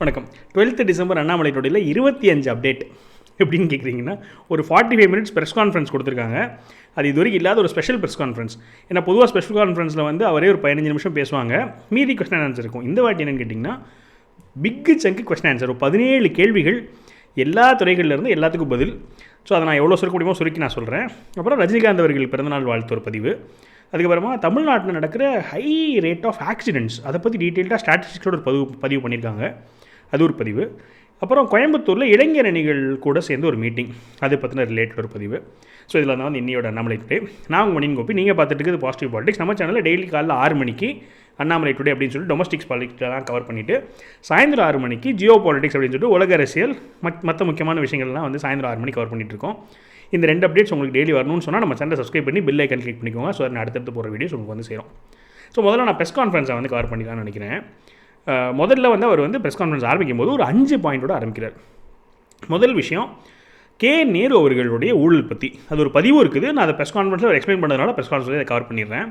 வணக்கம். Twelfth December Annamalai டோடியில் இருபத்தி அஞ்சு அப்டேட் எப்படின்னு கேட்குறீங்கன்னா ஒரு forty five minutes press conference கொடுத்துருக்காங்க. அது இது வரைக்கும் இல்லாத ஒரு ஸ்பெஷல் ப்ரெஸ் கான்ஃபரன்ஸ் ஏன்னா பொதுவாக ஸ்பெஷல் கான்ஃபரன்ஸில் வந்து அவரே ஒரு பதினஞ்சு நிமிஷம் பேசுவாங்க. மீதி கொஸ்டின் ஆன்சர் இருக்கும். இந்த வாட்டி என்னன்னு கேட்டிங்கன்னா பிக்கு சங்கு கொஸ்டின் ஆன்சர் ஒரு பதினேழு கேள்விகள் எல்லா துறைகளிலிருந்து எல்லாத்துக்கும் பதில். ஸோ அதை நான் எவ்வளோ சுருக்க முடியுமோ சுருக்கி நான் சொல்கிறேன் அப்புறம் ரஜினிகாந்த் அவர்கள் பிறந்தநாள் வாழ்த்து ஒரு பதிவு. அதுக்கப்புறமா தமிழ்நாட்டில் நடக்கிற ஹை ரேட் ஆஃப் ஆக்சிடென்ட்ஸ் அதை பற்றி டீட்டெயில்டாக ஸ்டாட்டிஸ்டிக்ஸோட ஒரு பதிவு பதிவு பண்ணியிருக்காங்க. அது ஒரு பதிவு. அப்புறம் கோயம்புத்தூரில் இளைஞர் அணிகள் கூட சேர்ந்து ஒரு மீட்டிங் அது பற்றின ரிலேட்டட் ஒரு பதிவு. ஸோ இதில் தான் வந்து இன்னையோட அண்ணாமலை டுடே நான் உங்கள் மணியின் கோப்பி நீங்கள் பார்த்துட்டு இருக்குது பாசிட்டிவ் பாலிடிக்ஸ் நம்ம சேனலில் டெய்லி காலைல ஆறு மணிக்கு அண்ணாமலை டுடே அப்படின்னு சொல்லிட்டு டொமஸ்டிக்ஸ் பாலிடிக்ஸ்லாம் கவர் பண்ணிவிட்டு சாயந்தரம் ஆறு மணிக்கு ஜியோ பாலிடிக்ஸ் அப்படின்னு சொல்லிட்டு உலக அரசியல் மற்ற முக்கியமான விஷயங்கள்லாம் வந்து சாயந்தரம் ஆறு மணிக்கு கவர் பண்ணிட்டு இருக்கோம். இந்த ரெண்டு அப்டேட்ஸ் உங்களுக்கு டெய்லி வரணும்னு சொன்னால் நம்ம சேனலை சப்ஸ்கிரைப் பண்ணி பில் ஐக்கன் கிளிக் பண்ணிக்கோங்க. ஸோ நான் அடுத்தடுத்து போகிற வீடியோஸ் உங்களுக்கு வந்து சேரும். ஸோ முதல்ல நான் ப்ரெஸ் கான்ஃபரன்ஸை வந்து கவர் பண்ணிக்கலாம்னு நினைக்கிறேன். முதல்ல வந்து அவர் வந்து ப்ரெஸ் கான்ஃபரன்ஸ் ஆரம்பிக்கும் போது ஒரு அஞ்சு பாயிண்டோட ஆரம்பிக்கிறார். முதல் விஷயம் கே நேரு அவர்களுடைய ஊழல் பற்றி அது ஒரு பதிவு இருக்குது. நான் அதை ப்ரெஸ் கான்ஃபரன்ஸில் எக்ஸ்பிளைன் பண்ணதுனால ப்ரெஸ் கான்ஃபரன்ஸில் கவர் பண்ணிடுறேன்.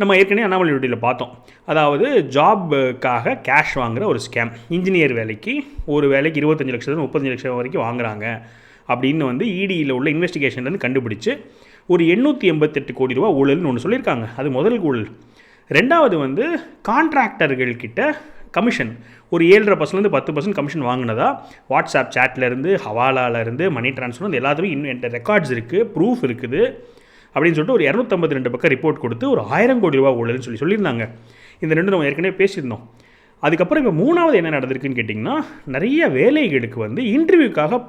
நம்ம ஏற்கனவே அண்ணாமலை டியூட்டியில் பார்த்தோம். அதாவது ஜாப்புக்காக கேஷ் வாங்குகிற ஒரு ஸ்கேம் இன்ஜினியர் வேலைக்கு ஒரு வேலைக்கு இருபத்தஞ்சு லட்சம் முப்பத்தஞ்சு லட்சம் வரைக்கும் வாங்குறாங்க. அப்படின்னு வந்து இடியில் உள்ள இன்வெஸ்டிகேஷன்லேருந்து கண்டுபிடிச்சு ஒரு எண்ணூற்றி எண்பத்தெட்டு கோடி ரூபா ஊழல்னு ஒன்று சொல்லியிருக்காங்க. அது முதல் ஊழல். ரெண்டாவது வந்து கான்ட்ராக்டர்கள்கிட்ட கமிஷன். ஒரு ஏழரை பர்சன்ட்லேருந்து பத்து பர்சன்ட் கமிஷன் வாங்கினதா? வாட்ஸ்அப் சேட்லேருந்து ஹவாலாலேருந்து மணி ட்ரான்ஸ்ஃபர் வந்து எல்லாத்துமே இன்னும் என்கிட்ட ரெக்கார்ட்ஸ் இருக்குது ப்ரூஃப் இருக்குது அப்படின்னு சொல்லிட்டு ஒரு இரநூத்தம்பத்தி ரெண்டு பக்கம் ரிப்போர்ட் கொடுத்து ஒரு ஆயிரம் கோடி ரூபா ஊழல்னு சொல்லி சொல்லியிருந்தாங்க. இந்த ரெண்டு நம்ம ஏற்கனவே பேசியிருந்தோம். அதுக்கப்புறம் இப்போ மூணாவது என்ன நடந்திருக்குன்னு கேட்டிங்கன்னா நிறைய வேலைகளுக்கு வந்து இன்டர்வியூக்காக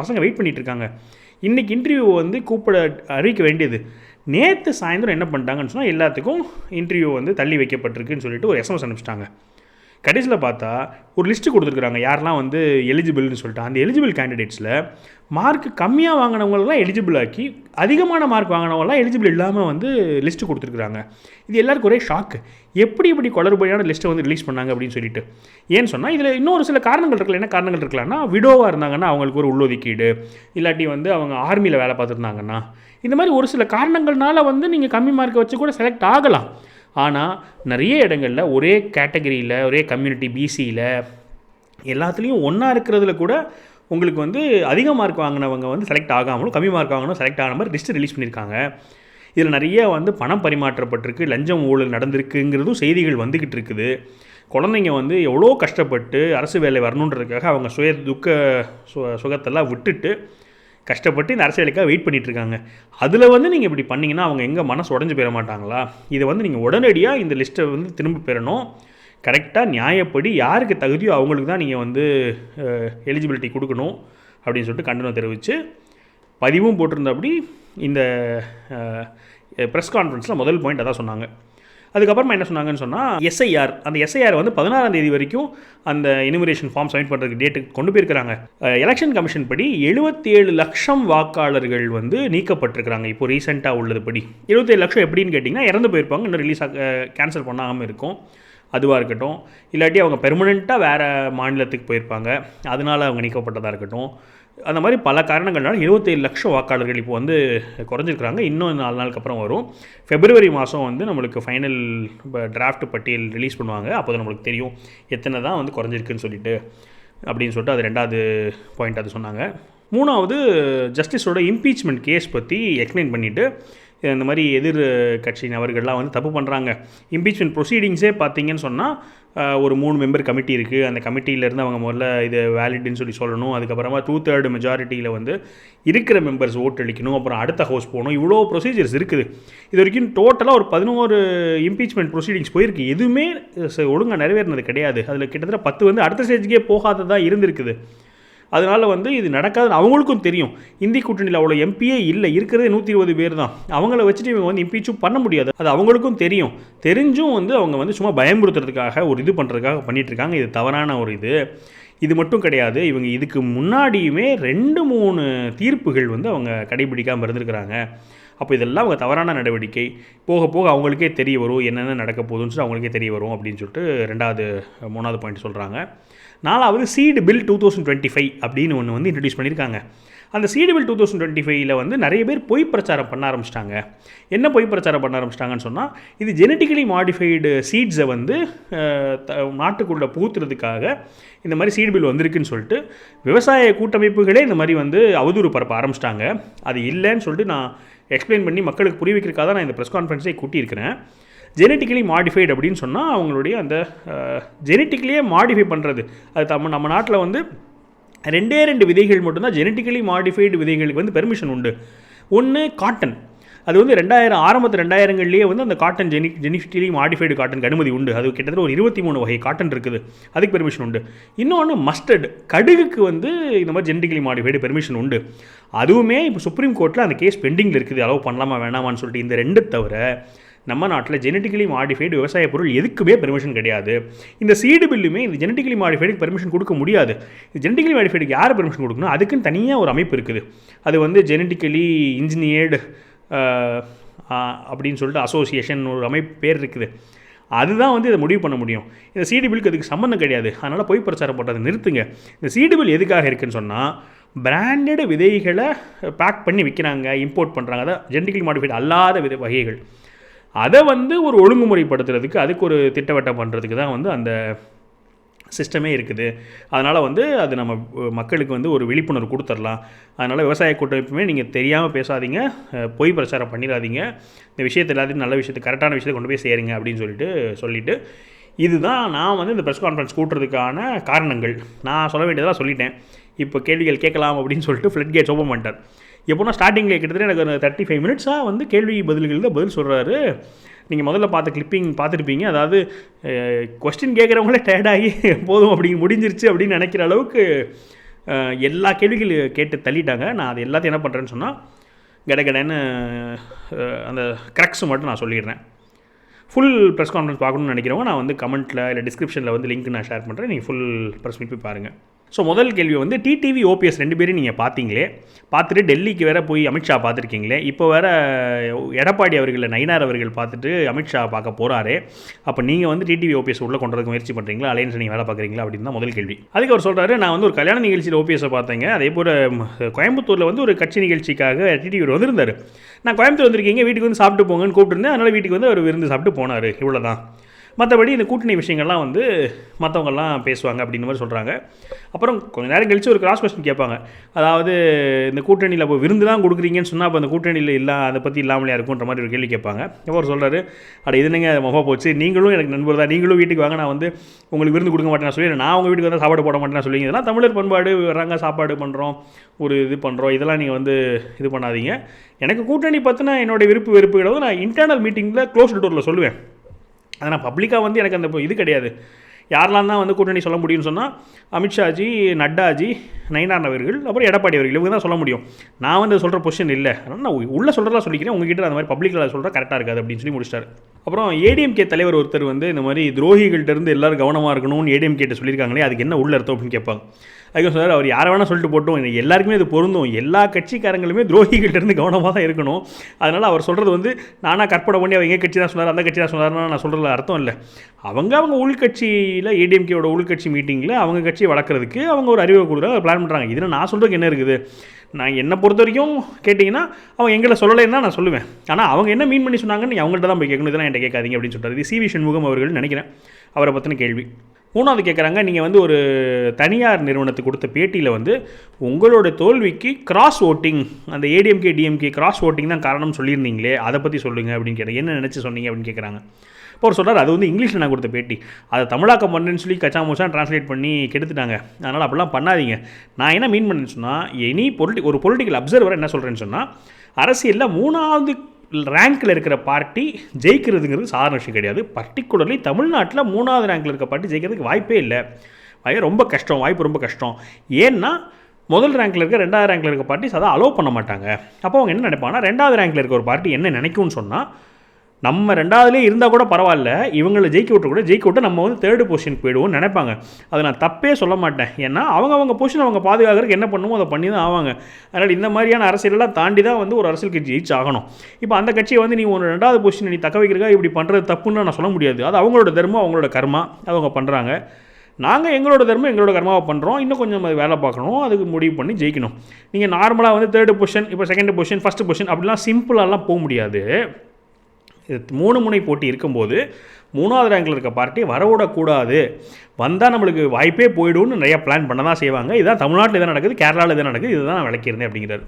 பசங்க வெயிட் பண்ணிகிட்ருக்காங்க இன்றைக்கி இன்டர்வியூ வந்து கூப்பிட அறிவிக்க வேண்டியது. நேற்று சாயந்தரம் என்ன பண்ணிட்டாங்கன்னு சொன்னால் எல்லாத்துக்கும் இன்டர்வியூ வந்து தள்ளி வைக்கப்பட்டிருக்குன்னு சொல்லிட்டு ஒரு எஸ்எம்எஸ் அனுப்பிச்சிட்டாங்க. கடைசியில் பார்த்தா ஒரு லிஸ்ட்டு கொடுத்துருக்குறாங்க. யாரெல்லாம் வந்து எலிஜிபிள்னு சொல்லிட்டு. அந்த எலிஜிபிள் கேண்டிடேட்ஸில் மார்க் கம்மியாக வாங்கினவங்களெலாம் எலிஜிபிள் ஆக்கி அதிகமான மார்க் வாங்கினவங்களாம் எலிஜிபிள் இல்லாமல் வந்து லிஸ்ட்டு கொடுத்துருக்குறாங்க. இது எல்லாருக்கும் ஒரே ஷாக்கு எப்படி இப்படி குளறுபடியான லிஸ்ட்டை வந்து ரிலீஸ் பண்ணாங்க அப்படின்னு சொல்லிட்டு. ஏன்னு சொன்னால் இதில் இன்னொரு சில காரணங்கள் இருக்கல என்ன காரணங்கள் இருக்கலாம்னா விடோவாக இருந்தாங்கன்னா அவங்களுக்கு ஒரு உள்ளொதுக்கீடு இல்லாட்டி வந்து அவங்க ஆர்மியில் வேலை பார்த்துருந்தாங்கன்னா. இந்த மாதிரி ஒரு சில காரணங்கள்னால வந்து நீங்கள் கம்மி மார்க்கை வச்சு கூட செலக்ட் ஆகலாம். ஆனால் நிறைய இடங்களில் ஒரே கேட்டகரியில் ஒரே கம்யூனிட்டி பிசியில் எல்லாத்துலேயும் ஒன்றா இருக்கிறதுல கூட உங்களுக்கு வந்து அதிக மார்க் வாங்கினவங்க வந்து செலக்ட் ஆகாமலும் கம்மி மார்க் வாங்கினவங்க செலக்ட் ஆன மாதிரி லிஸ்ட்டு ரிலீஸ் பண்ணியிருக்காங்க. இதில் நிறைய வந்து பணம் பரிமாற்றப்பட்டிருக்கு லஞ்சம் ஊழல் நடந்திருக்குங்கிறதும் செய்திகள் வந்துக்கிட்டு இருக்குது. குழந்தைங்க வந்து எவ்வளோ கஷ்டப்பட்டு அரசு வேலை வரணுன்றதுக்காக அவங்க சுய துக்க சு சுகத்தெல்லாம் விட்டுட்டு கஷ்டப்பட்டு இந்த அரசியலுக்காக வெயிட் பண்ணிகிட்ருக்காங்க இருக்காங்க அதில் வந்து நீங்கள் இப்படி பண்ணீங்கன்னா அவங்க எங்கே மனசு உடஞ்சி போயிட மாட்டாங்களா? இதை வந்து நீங்கள் உடனடியாக இந்த லிஸ்ட்டை வந்து திரும்ப பெறணும். கரெக்டாக நியாயப்படி யாருக்கு தகுதியோ அவங்களுக்கு தான் நீங்கள் வந்து எலிஜிபிலிட்டி கொடுக்கணும் அப்படின்னு சொல்லிட்டு கண்டனம் தெரிவித்து பதிவும் போட்டிருந்தபடி இந்த ப்ரெஸ் கான்ஃபரன்ஸில் முதல் பாயிண்ட் அதான் சொன்னாங்க. அதுக்கப்புறமா என்ன சொன்னாங்கன்னு சொன்னால் எஸ்ஐஆர் அந்த எஸ்ஐஆர் வந்து பதினாறாம் தேதி வரைக்கும் அந்த இனிமிரேஷன் ஃபார்ம் சப்மிட் பண்ணுறதுக்கு டேட்டுக்கு கொண்டு போயிருக்கிறாங்க. எலெக்ஷன் கமிஷன் படி எழுபத்தேழு லட்சம் வாக்காளர்கள் வந்து நீக்கப்பட்டிருக்கிறாங்க. இப்போ ரீசெண்டாக உள்ளது படி எழுபத்தேழு லட்சம் எப்படின்னு கேட்டிங்கன்னா இறந்து போயிருப்பாங்க. இன்னும் ரிலீஸ் கேன்சல் பண்ணாமல் இருக்கும். அதுவாக இருக்கட்டும். இல்லாட்டி அவங்க பெர்மனெண்ட்டாக வேறு மாநிலத்துக்கு போயிருப்பாங்க. அதனால் அவங்க நீக்கப்பட்டதாக இருக்கட்டும். அந்த மாதிரி பல காரணங்கள்னால இருபத்தேழு லட்சம் வாக்காளர்கள் இப்போ வந்து குறைஞ்சிருக்கிறாங்க. இன்னும் நாலு நாளுக்கு அப்புறம் வரும். ஃபெப்ரவரி மாதம் வந்து நம்மளுக்கு ஃபைனல் டிராஃப்ட் பட்டியல் ரிலீஸ் பண்ணுவாங்க. அப்போ தான் நம்மளுக்கு தெரியும் எத்தனை தான் வந்து குறைஞ்சிருக்குன்னு சொல்லிட்டு அப்படின்னு சொல்லிட்டு அது ரெண்டாவது பாயிண்ட் அது சொன்னாங்க. மூணாவது ஜஸ்டிஸோட இம்பீச்மெண்ட் கேஸ் பற்றி எக்ஸ்பிளைன் பண்ணிவிட்டு இந்த மாதிரி எதிர் கட்சி நபர்கள்லாம் வந்து தப்பு பண்ணுறாங்க இம்பீச்மெண்ட் ப்ரொசீடிங்ஸே பார்த்தீங்கன்னு சொன்னால் ஒரு மூணு மெம்பர் கமிட்டி இருக்குது அந்த கமிட்டியிலேருந்து அவங்க முதல்ல இது வேலிட்னு சொல்லி சொல்லணும். அதுக்கப்புறமா டூ தேர்டு மெஜாரிட்டியில் வந்து இருக்கிற மெம்பர்ஸ் ஓட்டு அளிக்கணும். அப்புறம் அடுத்த ஹவுஸ் போகணும். இவ்வளோ ப்ரொசீஜர்ஸ் இருக்குது. இது வரைக்கும் டோட்டலாக ஒரு பதினோரு இம்பீச்மெண்ட் ப்ரொசீடிங்ஸ் போயிருக்கு. எதுவுமே ஒழுங்காக நிறைவேறினது கிடையாது. அதில் கிட்டத்தட்ட பத்து வந்து அடுத்த ஸ்டேஜுக்கே போகாததாக இருந்திருக்குது. அதனால் வந்து இது நடக்காதுன்னு அவங்களுக்கும் தெரியும். இந்தி கூட்டணியில் அவ்வளோ எம்பியே இல்லை. இருக்கிறதே நூற்றி இருபது பேர் தான். அவங்கள வச்சுட்டு இவங்க வந்து இம்பீச்சும் பண்ண முடியாது. அது அவங்களுக்கும் தெரியும். தெரிஞ்சும் வந்து அவங்க வந்து சும்மா பயமுறுத்துறதுக்காக ஒரு இது பண்ணுறதுக்காக பண்ணிகிட்ருக்காங்க இது தவறான ஒரு இது. இது மட்டும் கிடையாது. இவங்க இதுக்கு முன்னாடியுமே ரெண்டு மூணு தீர்ப்புகள் வந்து அவங்க கடைபிடிக்காமல் இருந்திருக்கிறாங்க. அப்போ இதெல்லாம் அவங்க தவறான நடவடிக்கை. போக போக அவங்களுக்கே தெரிய வரும். என்னென்ன நடக்க போகுதுன்னு சொல்லி அவங்களுக்கே தெரிய வரும் அப்படின்னு சொல்லிட்டு ரெண்டாவது மூணாவது பாயிண்ட் சொல்கிறாங்க நாலாவது seed bill two thousand twenty five அப்படின்னு ஒன்று வந்து இன்ட்ரடியூஸ் பண்ணியிருக்காங்க. அந்த சீடிபிள் டூ தௌசண்ட் டுவெண்ட்டி ஃபைவ்ல வந்து நிறைய பேர் பொய் பிரச்சாரம் பண்ண ஆரம்பிச்சிட்டாங்க. என்ன பொய் பிரச்சாரம் பண்ண ஆரம்பிச்சிட்டாங்கன்னு சொன்னால் இது ஜெனட்டிக்கலி மாடிஃபைடு சீட்ஸை வந்து த- நாட்டுக்குள்ளே பூத்துறதுக்காக இந்த மாதிரி சீடு பில் வந்திருக்குன்னு சொல்லிட்டு விவசாய கூட்டமைப்புகளே இந்த மாதிரி வந்து அவதூறு பரப்ப ஆரம்பிச்சிட்டாங்க. அது இல்லைன்னு சொல்லிட்டு நான் எக்ஸ்பிளைன் பண்ணி மக்களுக்கு புரிய தான் நான் இந்த ப்ரெஸ் கான்ஃபரன்ஸை கூட்டியிருக்கிறேன். ஜெனட்டிக்கலி மாடிஃபைடு அப்படின்னு சொன்னால் அவங்களுடைய அந்த ஜெனட்டிக்கலியே மாடிஃபை பண்ணுறது அது நம்ம நம்ம நாட்டில் வந்து ரெண்டே ரெண்டு விதைகள் மட்டும்தான் ஜெனட்டிக்கலி மாடிஃபைடு விதைகளுக்கு வந்து பெர்மிஷன் உண்டு. ஒன்று காட்டன் அது வந்து ரெண்டாயிரம் ஆரம்பத்து ரெண்டாயிரங்கள்லேயே வந்து அந்த காட்டன் ஜெனி ஜெனிட்டிக்கலி மாடிஃபைடு காட்டனுக்கு அனுமதி உண்டு. அது கிட்டத்தட்ட ஒரு இருபத்தி மூணு வகை காட்டன் இருக்குது. அதுக்கு பெர்மிஷன் உண்டு. இன்னொன்று மஸ்டர்டு கடுகுக்கு வந்து இந்த மாதிரி ஜெனட்டிக்கலி மாடிஃபைடு பெர்மிஷன் உண்டு. அதுவுமே இப்போ சுப்ரீம் கோர்ட்டில் அந்த கேஸ் பெண்டிங்கில் இருக்குது. அலோவ் பண்ணலாமா வேணாமான்னு சொல்லிட்டு இந்த ரெண்டு தவிர நம்ம நாட்டில் ஜெனட்டிக்கலி மாடிஃபைடு விவசாய பொருள் எதுக்குமே பெர்மிஷன் கிடையாது. இந்த சீடு பில்லுமே இந்த ஜெனட்டிக்கலி மாடிஃபைடுக்கு பெர்மிஷன் கொடுக்க முடியாது. ஜெனட்டிக்கலி மாடிஃபைடுக்கு யார் பெர்மிஷன் கொடுக்கணும்? அதுக்குன்னு தனியாக ஒரு அமைப்பு இருக்குது. அது வந்து ஜெனட்டிக்கலி இன்ஜினியர்டு அப்படின்னு சொல்லிட்டு அசோசியேஷன் ஒரு அமைப்பு பேர் இருக்குது. அதுதான் வந்து இதை முடிவு பண்ண முடியும். இந்த சீடு பில்லுக்கு அதுக்கு சம்மந்தம் கிடையாது. அதனால் பொய் பிரச்சாரம் போட்டதை நிறுத்துங்க. இந்த சீடு பில் எதுக்காக இருக்குன்னு சொன்னால் பிராண்டட் விதைகளை பேக் பண்ணி விற்கிறாங்க இம்போர்ட் பண்ணுறாங்க அதான் ஜெனட்டிக்கலி மாடிஃபைடு அல்லாத விதை வகைகள். அதை வந்து ஒரு ஒழுங்குமுறைப்படுத்துறதுக்கு அதுக்கு ஒரு திட்டவட்டம் பண்ணுறதுக்கு தான் வந்து அந்த சிஸ்டமே இருக்குது. அதனால் வந்து அது நம்ம மக்களுக்கு வந்து ஒரு விழிப்புணர்வு கொடுத்துடலாம் அதனால் விவசாய கூட்டமைப்புமே நீங்கள் தெரியாமல் பேசாதீங்க. பொய் பிரச்சாரம் பண்ணிடாதீங்க. இந்த விஷயத்தை எல்லாத்தையும் நல்ல விஷயத்தை கரெக்டான விஷயத்தை கொண்டு போய் சேருங்க அப்படின்னு சொல்லிட்டு சொல்லிட்டு இதுதான் நான் வந்து இந்த ப்ரெஸ் கான்ஃபரன்ஸ் கூட்டுறதுக்கான காரணங்கள். நான் சொல்ல வேண்டியதெல்லாம் சொல்லிட்டேன். இப்போ கேள்விகள் கேட்கலாம் அப்படின்னு சொல்லிட்டு ஃப்ளட் கேட்ஸ் ஓப்பன் பண்ணிட்டார். எப்போனா ஸ்டார்டிங்கில் கிட்டத்தட்ட எனக்கு ஒரு தேர்ட்டி ஃபைவ் மினிட்ஸாக வந்து கேள்வி பதில்கள் தான் பதில் சொல்கிறாரு நீங்கள் முதல்ல பார்த்த கிளிப்பிங் பார்த்துருப்பீங்க. அதாவது கொஸ்டின் கேட்குறவங்களே டயர்டாகி போதும் அப்படி முடிஞ்சிருச்சு அப்படின்னு நினைக்கிற அளவுக்கு எல்லா கேள்விகள் கேட்டு தள்ளிட்டாங்க. நான் அது எல்லாத்தையும் என்ன பண்ணுறேன்னு சொன்னால் கடகடன்னு அந்த கிரக்ஸ் மட்டும் நான் சொல்லிடுறேன். ஃபுல் ப்ரெஸ் கான்ஃபரன்ஸ் பார்க்கணும்னு நினைக்கிறவங்க நான் வந்து கமெண்ட்டில் இல்லை டிஸ்கிரிப்ஷனில் வந்து லிங்க் நான் ஷேர் பண்ணுறேன் நீங்கள் ஃபுல் ப்ரெஸ் மீட் போய் பாருங்கள் ஸோ முதல் கேள்வி வந்து டிடிவி ஓபிஎஸ் ரெண்டு பேரும் நீங்கள் பார்த்தீங்களே? பார்த்துட்டு டெல்லிக்கு வேற போய் அமித்ஷா பார்த்துருக்கீங்களே? இப்போ வேற எடப்பாடி அவர்களை நயினார் அவர்கள் பார்த்துட்டு அமித்ஷா பார்க்க போகிறாரே அப்போ நீங்கள் வந்து டிடிவி ஓபிஎஸ் உள்ளே கொண்டு வரதுக்கு முயற்சி பண்ணுறீங்களா அலையன்ஸ் நீங்கள் வேலை பார்க்குறீங்களா? அப்படின்னு தான் முதல் கேள்வி. அதுக்கு அவர் சொல்கிறாரு நான் வந்து ஒரு கல்யாண நிகழ்ச்சியில் ஓபிஎஸை பார்த்தேங்க. அதே போல் கோயம்புத்தூரில் வந்து ஒரு கட்சி நிகழ்ச்சிக்காக டிடிவி வந்திருந்தார். நான் கோயம்புத்தூர் வந்திருக்கீங்க வீட்டுக்கு வந்து சாப்பிட்டு போங்கன்னு கூப்பிட்டுருந்தேன். அதனால் வீட்டுக்கு வந்து அவர் விருந்து சாப்பிட்டு போனார். இவ்வளோ தான் மற்றபடி இந்த கூட்டணி விஷயங்கள்லாம் வந்து மற்றவங்கெல்லாம் பேசுவாங்க அப்படின்ற மாதிரி சொல்கிறாங்க அப்புறம் கொஞ்ச நேரம் கழிச்சு ஒரு கிராஸ் கொஸ்டின் கேட்பாங்க. அதாவது இந்த கூட்டணியில் இப்போ விருந்து தான் கொடுக்குறீங்கன்னு சொன்னால் அப்போ அந்த கூட்டணியில் இல்லை அதை பற்றி இல்லாமலே இருக்குன்ற மாதிரி ஒரு கேள்வி கேட்பாங்க. அப்போ அவர் சொல்கிறாரு அட இதுனுங்க முகம் போச்சு? நீங்களும் எனக்கு நண்பர் தான். நீங்களும் வீட்டுக்கு வாங்க. நான் வந்து உங்களுக்கு விருந்து கொடுக்க மாட்டேன் சொல்லி நான் உங்கள் வீட்டுக்கு வந்து சாப்பாடு போட மாட்டேன் சொல்லி இதெல்லாம் தமிழர் பண்பாடு வர்றாங்க சாப்பாடு பண்ணுறோம் ஒரு இது பண்ணுறோம் இதெல்லாம் நீங்கள் வந்து இது பண்ணாதீங்க. எனக்கு கூட்டணி பற்றின என்னோடய விருப்பு வெறுப்புகளை நான் இன்டர்னல் மீட்டிங்கில் க்ளோஸ் டோரில் சொல்லுவேன். அதை நான் பப்ளிக்காக வந்து எனக்கு அந்த இது கிடையாது. யாரெல்லாம் தான் வந்து கூட்டணி சொல்ல முடியும்னு சொன்னால் அமித்ஷாஜி நட்டாஜி நயினார் அவர்கள் அப்புறம் எடப்பாடி அவர்கள் இவங்க தான் சொல்ல முடியும். நான் வந்து சொல்கிற பொசிஷன் இல்லை. அதனால் நான் உள்ளே சொல்கிறதா சொல்லிக்கிறேன். உங்ககிட்ட அந்த மாதிரி பப்ளிக்கில் சொல்கிற கரெக்டாக இருக்காது அப்படின்னு சொல்லி முடிச்சிட்டாரு. அப்புறம் ஏடிஎம்கே தலைவர் ஒருத்தர் வந்து இந்த மாதிரி துரோகிகள்கிட்ட இருந்து எல்லோரும் கவனமாக இருக்கணும்னு ஏடிஎம்கேட்ட சொல்லியிருக்காங்களே அதுக்கு என்ன உள்ள அர்த்தம் அப்படின்னு கேட்பாங்க. அதுக்கு சார் அவர் யாரை வேணால் சொல்லிட்டு போட்டோம். இது எல்லாருக்குமே இது பொருந்தும். எல்லா கட்சிக்காரங்களுமே துரோகிகிட்டேருந்து கவனமாக தான் இருக்கணும். அதனால் அவர் சொல்கிறது வந்து நானாக கற்பனை பண்ணி அவங்க கட்சி தான் சொன்னார் அந்த கட்சி தான் சொன்னார்னா நான் சொல்கிறதுல அர்த்தம் இல்லை. அவங்க அவங்க உள்கட்சியில் ஏடிஎம்கேயோட உள்கட்சி மீட்டிங்கில் அவங்க கட்சியை வளர்க்குறதுக்கு அவங்க ஒரு அறிவை கொடுக்குறாங்க பிளான் பண்ணுறாங்க இதில் நான் சொல்கிறதுக்கு என்ன இருக்குது? நான் என்னை பொறுத்த வரைக்கும் கேட்டிங்கன்னா அவங்க எங்களை சொல்லலைன்னா நான் சொல்லுவேன். ஆனால் அவங்க என்ன மீன் பண்ணி சொன்னாங்கன்னு அவங்கள்ட்ட தான் போய் கேட்கணும். இதெல்லாம் என்கிட்ட கேட்காதீங்க அப்படின்னு சொல்கிறார் இது சிவி சண்முகம் அவர்கள் நினைக்கிறேன். அவரை பற்றின கேள்வி. மூணாவது கேட்குறாங்க நீங்கள் வந்து ஒரு தனியார் நிறுவனத்துக்கு கொடுத்த பேட்டியில் வந்து உங்களோட தோல்விக்கு கிராஸ் ஓட்டிங் அந்த ஏடிஎம்கே டிஎம்கே கிராஸ் ஓட்டிங் தான் காரணம் சொல்லியிருந்தீங்களே அதை பற்றி சொல்லுங்கள் அப்படின்னு கேட்டேன் என்ன நினச்சி சொன்னீங்க அப்படின்னு கேட்குறாங்க இப்போ அவர் சொல்கிறார் அது வந்து இங்கிலீஷில் நான் கொடுத்த பேட்டி. அதை தமிழாக்கம் பண்ணுன்னு சொல்லி கச்சா மோசான் ட்ரான்ஸ்லேட் பண்ணி கெடுத்துட்டாங்க. அதனால் அப்படிலாம் பண்ணாதீங்க. நான் என்ன மீன் பண்ணேன்னு சொன்னால் எனி பொலிட்டி ஒரு பொலிட்டிக்கல் அப்சர்வர் என்ன சொல்கிறேன்னு சொன்னால் அரசியலில் மூணாவது ரேங்க்கில் இருக்கிற பார்ட்டி ஜெயிக்கிறதுங்கிறது சாதாரண விஷயம் கிடையாது. பர்டிகுலர்லி தமிழ்நாட்டில் மூணாவது ரேங்க்கில் இருக்க பார்ட்டி ஜெயிக்கிறதுக்கு வாய்ப்பே இல்லை. வாய்ப்பு ரொம்ப கஷ்டம். வாய்ப்பு ரொம்ப கஷ்டம். ஏன்னா முதல் ரேங்க்கில் இருக்க ரெண்டாவது ரேங்க்கில் இருக்க பார்ட்டிஸ் அதை அலோவ் பண்ண மாட்டாங்க. அப்போ அவங்க என்ன நினைப்பாங்கன்னா ரெண்டாவது ரேங்க்கில் இருக்க ஒரு பார்ட்டி என்ன நினைக்கும்னு சொன்னால் நம்ம ரெண்டாவதுலேயே இருந்தால் கூட பரவாயில்ல. இவங்களை ஜெயிக்க விட்டு கூட ஜெயிக்க விட்டு நம்ம வந்து தேர்டு பொசிஷனுக்கு போயிடுவோம்னு நினைப்பாங்க. அதை நான் தப்பே சொல்ல மாட்டேன். ஏன்னா அவங்க அவங்க பொசிஷன் அவங்க பாதுகாக்கிறதுக்கு என்ன பண்ணுமோ அதை பண்ணி தான் ஆவாங்க. அதனால் இந்த மாதிரியான அரசியலெல்லாம் தாண்டி தான் வந்து ஒரு அரசியல் கட்சி ஜெயிச்சு ஆகணும் இப்போ அந்த கட்சியை வந்து நீ ஒரு ரெண்டாவது பொசிஷன் நீ தக்க வைக்கிறக்கா இப்படி பண்ணுறது தப்புன்னு நான் சொல்ல முடியாது. அது அவங்களோட தர்மம் அவங்களோட கர்மா. அது அவங்க பண்ணுறாங்க நாங்கள் எங்களோட தர்மம் எங்களோட கர்மாவை பண்ணுறோம் இன்னும் கொஞ்சம் அது வேலை பார்க்கணும். அதுக்கு முடிவு பண்ணி ஜெயிக்கணும். நீங்கள் நார்மலாக வந்து தேர்டு பொசிஷன் இப்போ செகண்ட் பொசிஷன் ஃபஸ்ட்டு பொசிஷன் அப்படிலாம் சிம்பிளாலாம் போக முடியாது. மூணு முனை போட்டி இருக்கும்போது மூணாவது ரேங்கில் இருக்க பார்ட்டி வரவிடக்கூடாது. வந்தால் நம்மளுக்கு வாய்ப்பே போயிடும்னு நிறையா பிளான் பண்ண தான் செய்வாங்க. இதுதான் தமிழ்நாட்டில் இதான் நடக்குது கேரளாவில் இதான் நடக்குது இதுதான் நான் விளக்கியிருந்தேன் அப்படிங்கிறார்.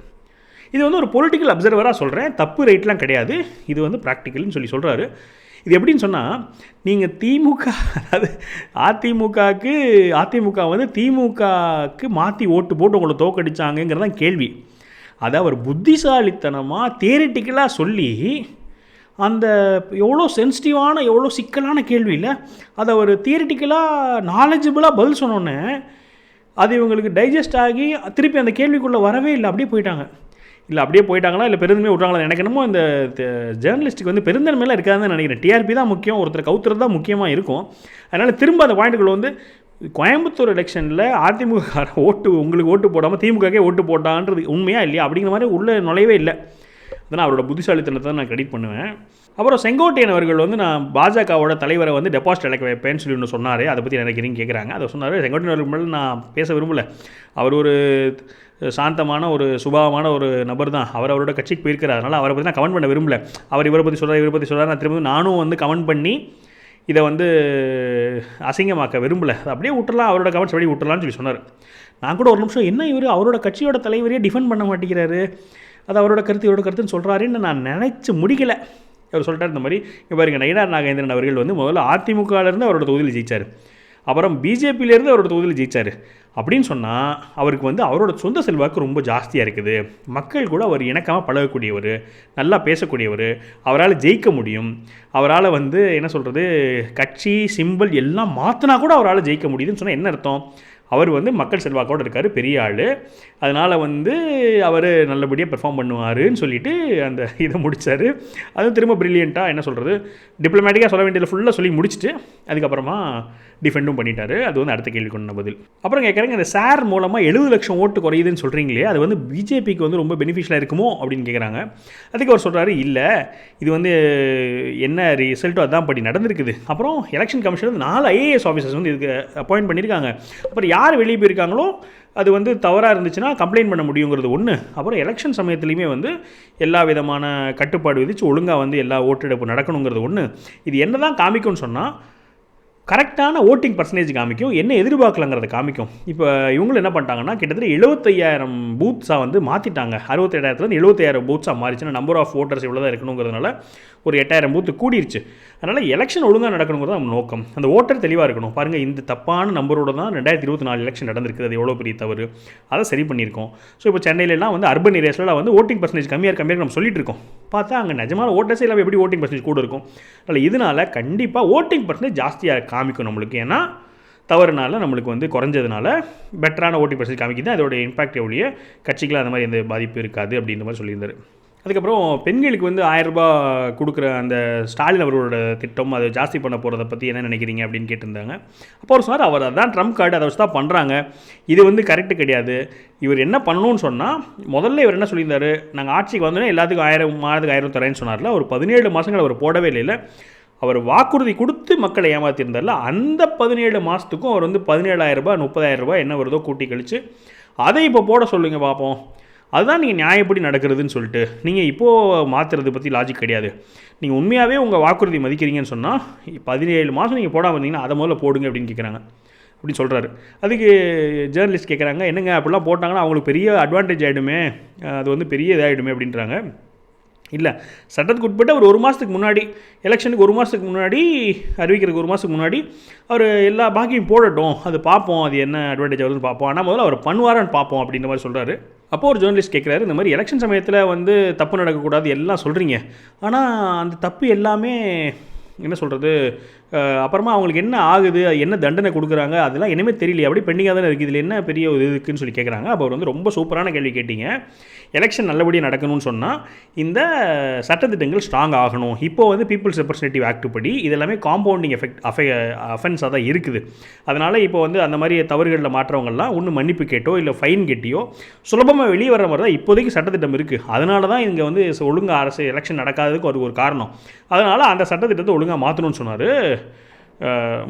இது வந்து ஒரு பொலிட்டிக்கல் அப்சர்வராக சொல்கிறேன் தப்பு ரைட்லாம் கிடையாது. இது வந்து ப்ராக்டிக்கல்னு சொல்லி சொல்கிறாரு இது எப்படின்னு சொன்னால் நீங்கள் திமுக அதாவது அதிமுகவுக்கு அதிமுக வந்து திமுகவுக்கு மாற்றி ஓட்டு போட்டு உங்களை தோக்கடிச்சாங்கங்கிறதான் கேள்வி. அதை அவர் புத்திசாலித்தனமாக தியரிட்டிக்கலாக சொல்லி அந்த எவ்வளோ சென்சிட்டிவான எவ்வளோ சிக்கலான கேள்வி இல்லை அதை ஒரு தியரிட்டிக்கலாக நாலேஜபிளாக பதில் சொன்னோன்னே அது இவங்களுக்கு டைஜஸ்ட் ஆகி திருப்பி அந்த கேள்விக்குள்ளே வரவே இல்லை அப்படியே போயிட்டாங்க. இல்லை அப்படியே போயிட்டாங்களா? இல்லை பெருந்தன்மை விட்றாங்களா எனக்கு என்னமோ இந்த ஜேர்னலிஸ்ட்டுக்கு வந்து பெருந்தன்மையெல்லாம் இருக்காதுன்னு நினைக்கிறேன். டிஆர்பி தான் முக்கியம் ஒருத்தர் கவுத்துறது தான் முக்கியமாக இருக்கும். அதனால் திரும்ப அந்த பாயிண்ட்டுக்குள்ள வந்து கோயம்புத்தூர் எலெக்ஷனில் அதிமுக ஓட்டு உங்களுக்கு ஓட்டு போடாமல் திமுகவே ஓட்டு போட்டான்றது உண்மையாக இல்லையா? அப்படிங்கிற மாதிரி உள்ளே நுழையவே இல்லை. இதெல்லாம் அவரோட புத்திசாலித்தனத்தை நான் கிரெடிட் பண்ணுவேன். அப்புறம் செங்கோட்டையன் அவர்கள் வந்து நான் பாஜகவோட தலைவரை வந்து டெபாசிட் இழக்க வைப்பேன்னு சொல்லி ஒன்று சொன்னார். அதை பற்றி நினைக்கிறீங்க கேட்குறாங்க அதை சொன்னார். செங்கோட்டையன் அவர்கள் மேலே நான் பேச விரும்பல. அவர் ஒரு சாந்தமான ஒரு சுபாவமான ஒரு நபர் தான். அவர் அவரோட கட்சிக்கு போயிருக்கிறார். அதனால் அவரை பற்றி நான் கமெண்ட் பண்ண விரும்பல. அவர் இவரை பற்றி சொல்கிறார் இவரை பற்றி சொல்கிறார் நான் திரும்ப நானும் வந்து கமெண்ட் பண்ணி இதை வந்து அசிங்கமாக்க விரும்பலை. அப்படியே விட்டுலாம் அவரோட கமெண்ட்ஸ் அப்படியே விட்டுலான்னு சொல்லி சொன்னார். நான் கூட ஒரு நிமிஷம் என்ன இவர்? அவரோட கட்சியோட தலைவரையே டிஃபெண்ட் பண்ண மாட்டேங்கிறாரு. அது அவரோட கருத்து இவரோட கருத்துன்னு சொல்கிறாருன்னு நான் நினச்சி முடிக்கலை. அவர் சொல்லிட்டார் இந்த மாதிரி இங்கே பாருங்க நயினார் நாகேந்திரன் அவர்கள் வந்து முதல்ல அதிமுகவிலேருந்து அவரோட தொகுதியில் ஜெயிச்சார். அப்புறம் பிஜேபியிலேருந்து அவரோட தொகுதியில் ஜெயிச்சார். அப்படின்னு சொன்னால் அவருக்கு வந்து அவரோட சொந்த செல்வாக்கு ரொம்ப ஜாஸ்தியாக இருக்குது. மக்கள் கூட அவர் இணக்கமாக பழகக்கூடியவர் நல்லா பேசக்கூடியவர் அவரால் ஜெயிக்க முடியும். அவரால் வந்து என்ன சொல்கிறது கட்சி சிம்பிள் எல்லாம் மாற்றினா கூட அவரால் ஜெயிக்க முடியுதுன்னு சொன்னால் என்ன அர்த்தம்? அவர் வந்து மக்கள் செல்வாக்கோடு இருக்கார் பெரிய ஆள். அதனால் வந்து அவர் நல்லபடியாக பெர்ஃபார்ம் பண்ணுவாருன்னு சொல்லிட்டு அந்த இதை முடித்தார் அதுவும் திரும்ப ப்ரில்லியண்ட்டாக என்ன சொல்கிறது டிப்ளமேட்டிக்காக சொல்ல வேண்டியதில் ஃபுல்லாக சொல்லி முடிச்சுட்டு அதுக்கப்புறமா டிஃபெண்டும் பண்ணிட்டாரு. அது வந்து அடுத்த கேள்வி கொண்ட பதில். அப்புறம் கேட்குறாங்க இந்த சார் மூலமாக எழுபது லட்சம் ஓட்டு குறையுதுன்னு சொல்கிறீங்களே அது வந்து பிஜேபிக்கு வந்து ரொம்ப பெனிஃபிஷியலாக இருக்குமோ அப்படின்னு கேட்குறாங்க அதுக்கு அவர் சொல்கிறாரு இல்லை இது வந்து என்ன ரிசல்ட்டோ அதான் படி நடந்திருக்குது. அப்புறம் எலெக்ஷன் கமிஷன் வந்து நாலு ஐஏஎஸ் ஆஃபீஸர்ஸ் வந்து இதுக்கு அப்பாயிண்ட் பண்ணியிருக்காங்க அப்புறம் யார் வெளியே போயிருக்காங்களோ அது வந்து தவறாக இருந்துச்சுன்னா கம்ப்ளைண்ட் பண்ண முடியுங்கிறது ஒன்று அப்புறம் எலெக்ஷன் சமயத்துலையுமே வந்து எல்லா விதமான கட்டுப்பாடு விதித்து ஒழுங்காக வந்து எல்லா ஓட்டெடுப்பு நடக்கணுங்கிறது ஒன்று இது என்ன தான் காமிக்கும்னு சொன்னால் கரெக்டான ஓட்டிங் பர்சன்டேஜ் காமிக்கும் என்ன எதிர்பார்க்கலங்கிறத காமிக்கும். இப்போ இவங்களும் என்ன பண்ணிட்டாங்கன்னா கிட்டத்தட்ட எழுபத்தையாயிரம் பூத்ஸாக வந்து மாற்றிட்டாங்க அறுபத்தேழாயிரத்துலேருந்து எழுபத்தாயிரம் பூத்ஸாக மாறிச்சுன்னா நம்பர் ஆஃப் ஓட்டர்ஸ் இவ்வளோ தான் இருக்கணுங்கிறதுனால ஒரு எட்டாயிரம் பூத்து கூடிருச்சு. அதனால் எலெக்ஷன் ஒழுங்காக நடக்கணுங்கிறது நம்ம நோக்கம். அந்த ஓட்டர் தெளிவாக இருக்கணும். பாருங்கள் இந்த தப்பான நம்பரோட தான் ரெண்டாயிரத்தி இருபத்தி நாலு எலெக்ஷன் நடந்திருக்குது. அது எவ்வளோ பெரிய தவறு? அதை சரி பண்ணியிருக்கோம். ஸோ இப்போ சென்னையிலலாம் வந்து அர்பன் ஏரியாஸ்லாம் வந்து ஓட்டிங் பர்சன்டேஜ் கம்மியாக கம்மியாக நம்ம சொல்லிட்டு இருக்கோம். பார்த்தா அங்கே நிஜமான ஓட்டர்ஸ் எல்லாம் எப்படி ஓட்டிங் பர்சன்டேஜ் கூட இருக்கும்? அதில் இதனால் கண்டிப்பாக ஓட்டிங் பர்சன்டேஜ் ஜாஸ்தியாக காமிக்கும் நம்மளுக்கு. ஏன்னா தவறுனால நம்மளுக்கு வந்து குறைஞ்சதுனால பெட்டரான ஓட்டிங் பர்சன்டேஜ் காமிக்குது. அதோட இம்பாக்ட் எவ்வளோ கட்சிக்கெலாம் அந்த மாதிரி எந்த பாதிப்பு இருக்காது அப்படின்ற மாதிரி சொல்லியிருந்தார். அதுக்கப்புறம் பெண்களுக்கு வந்து ஆயிரரூபா கொடுக்குற அந்த ஸ்டாலின் அவரோட திட்டம் அதை ஜாஸ்தி பண்ண போகிறத பற்றி என்ன நினைக்கிறீங்க அப்படின்னு கேட்டிருந்தாங்க. அப்போ அவர் சொன்னார் அவர் அதான் ட்ரம்ப் கார்டு அதை வச்சு தான் பண்ணுறாங்க இது வந்து கரெக்டு கிடையாது. இவர் என்ன பண்ணணும்னு சொன்னால் முதல்ல இவர் என்ன சொல்லியிருந்தார் நாங்கள் ஆட்சிக்கு வந்தோடனே எல்லாத்துக்கும் ஆயிரம் மாதத்துக்கு ஆயிரம் தரேன்னு சொன்னார்ல ஒரு பதினேழு மாதங்கள் அவர் போடவே இல்லை அவர் வாக்குறுதி கொடுத்து மக்களை ஏமாற்றிருந்தார்ல அந்த பதினேழு மாதத்துக்கும் அவர் வந்து பதினேழாயிரம் ரூபாய் முப்பதாயிரம் ரூபாய் என்ன வருதோ கூட்டி கழித்து அதை இப்போ போட சொல்லுங்கள் பார்ப்போம் அதுதான் நீங்கள் நியாயப்படி நடக்கிறதுன்னு சொல்லிட்டு நீங்கள் இப்போது மாற்றுறது பற்றி லாஜிக் கிடையாது. நீங்கள் உண்மையாகவே உங்கள் வாக்குறுதி மதிக்கிறீங்கன்னு சொன்னால் பதினேழு மாதம் நீங்கள் போடாமல் இருந்தீங்கன்னா அதை முதல்ல போடுங்க அப்படின்னு கேட்குறாங்க அப்படின்னு சொல்கிறாரு அதுக்கு ஜேர்னலிஸ்ட் கேட்குறாங்க என்னங்க அப்படிலாம் போட்டாங்கன்னா அவங்களுக்கு பெரிய அட்வான்டேஜ் ஆகிடுமே அது வந்து பெரிய இதாகிடுமே அப்படின்றாங்க. இல்லை சட்டத்துக்கு உட்பட்டு அவர் ஒரு மாதத்துக்கு முன்னாடி எலெக்ஷனுக்கு ஒரு மாதத்துக்கு முன்னாடி அறிவிக்கிறதுக்கு ஒரு மாதத்துக்கு முன்னாடி அவர் எல்லா பாக்கியும் போடட்டும் அது பார்ப்போம் அது என்ன அட்வான்டேஜ் வருதுன்னு பார்ப்போம். ஆனால் முதல்ல அவர் பண்ணுவாரான்னு பார்ப்போம் அப்படின்ற மாதிரி சொல்கிறாரு அப்போ ஒரு ஜேர்னலிஸ்ட் கேட்குறாரு இந்த மாதிரி எலெக்ஷன் சமயத்தில் வந்து தப்பு நடக்கக்கூடாது எல்லாம் சொல்கிறீங்க ஆனால் அந்த தப்பு எல்லாமே என்ன சொல்கிறது அப்புறமா அவங்களுக்கு என்ன ஆகுது என்ன தண்டனை கொடுக்குறாங்க அதெல்லாம் என்னமே தெரியல அப்படியே பெண்டிங்காக தானே இருக்குது இதில் என்ன பெரிய ஒரு இது இருக்குதுன்னு சொல்லி கேட்குறாங்க அப்போ அவர் வந்து ரொம்ப சூப்பரான கேள்வி கேட்டீங்க. எலெக்ஷன் நல்லபடியாக நடக்கணும்னு சொன்னால் இந்த சட்டத்திட்டங்கள் ஸ்ட்ராங் ஆகணும். இப்போ வந்து பீப்புள்ஸ் ரெப்ரஸன்டேட்டிவ் ஆக்ட் படி இதெல்லாமே காம்பவுண்டிங் எஃபெக்ட் அஃபெ அஃபென்ஸாக தான் இருக்குது. அதனால் இப்போ வந்து அந்த மாதிரி தவறுகளில் மாற்றவங்கள்லாம் ஒன்று மன்னிப்பு கேட்டோ இல்லை ஃபைன் கட்டியோ சுலபமாக வெளியே வர மாதிரி தான் இப்போதைக்கு சட்டத்திட்டம் இருக்குது அதனால தான் இங்கே வந்து ஒழுங்காக அரசு எலெக்ஷன் நடக்காததுக்கு ஒரு ஒரு காரணம். அதனால் அந்த சட்டத்திட்டத்தை ஒழுங்காக மாற்றணும்னு சொன்னார்